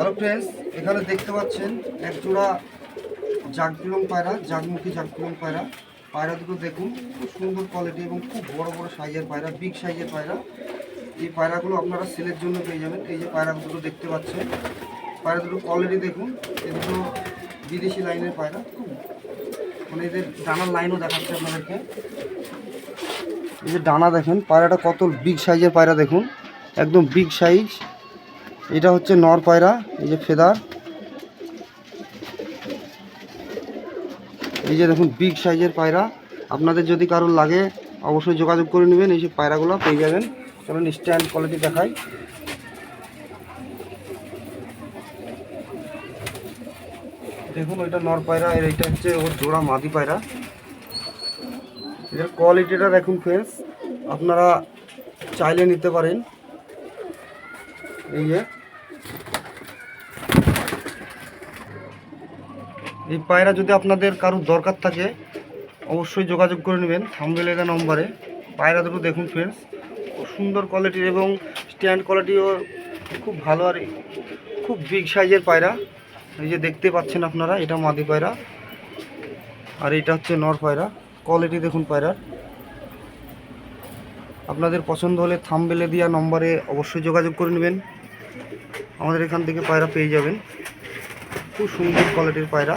Hello friends এখানে দেখতে পাচ্ছেন এক জোড়া জাগপিলং পায়রা, জাগমুখী জাগপিলং পায়রা। পায়রা দুটো দেখুন, খুব সুন্দর কোয়ালিটি এবং খুব বড় বড় সাইজের পায়রা বিগ সাইজের পায়রা। এই পায়রাগুলো আপনারা সেলের জন্য পেয়ে যাবেন। এই যে পায়রা দুটো দেখতে পাচ্ছেন, পায়রা দুটো কোয়ালিটি দেখুন এই দুটো বিদেশি লাইনের পায়রা, খুব মানে এদের ডানার লাইনও দেখাচ্ছে আপনাদেরকে। এই যে ডানা দেখেন, পায়রাটা কত বিগ সাইজের পায়রা দেখুন, একদম বিগ সাইজ এটা হচ্ছে নর পায়রা, এই যে ফেদার। এই যে দেখুন বিগ সাইজের পায়রা। আপনাদের যদি কারোর লাগে, অবশ্যই যোগাযোগ করে নেবেন, এই যে পায়রাগুলো পেয়ে যাবেন। চলুন স্ট্যান্ড কোয়ালিটি দেখাই। দেখুন, ওইটা নর পায়রা আর এইটা হচ্ছে ওর জোড়া মাদি পায়রা। এটার কোয়ালিটিটা দেখুন ফ্রেন্ডস আপনারা চাইলে নিতে পারেন। এই যে এই পায়রা যদি আপনাদের কারোর দরকার থাকে, অবশ্যই যোগাযোগ করে নেবেন থামবেলের নম্বরে। পায়রা দুটো দেখুন ফ্রেন্ডস সুন্দর কোয়ালিটির এবং স্ট্যান্ড কোয়ালিটিও খুব ভালো আর খুব বিগ সাইজের পায়রা। এই যে দেখতে পাচ্ছেন আপনারা, এটা মাদি পায়রা। আর এটা হচ্ছে নর পায়রা। কোয়ালিটি দেখুন পায়রার। আপনাদের পছন্দ হলে থামবেলে দেওয়া নম্বরে অবশ্যই যোগাযোগ করে নেবেন। আমাদের এখান থেকে পায়রা পেয়ে যাবেন। খুব সুন্দর কোয়ালিটির পায়রা।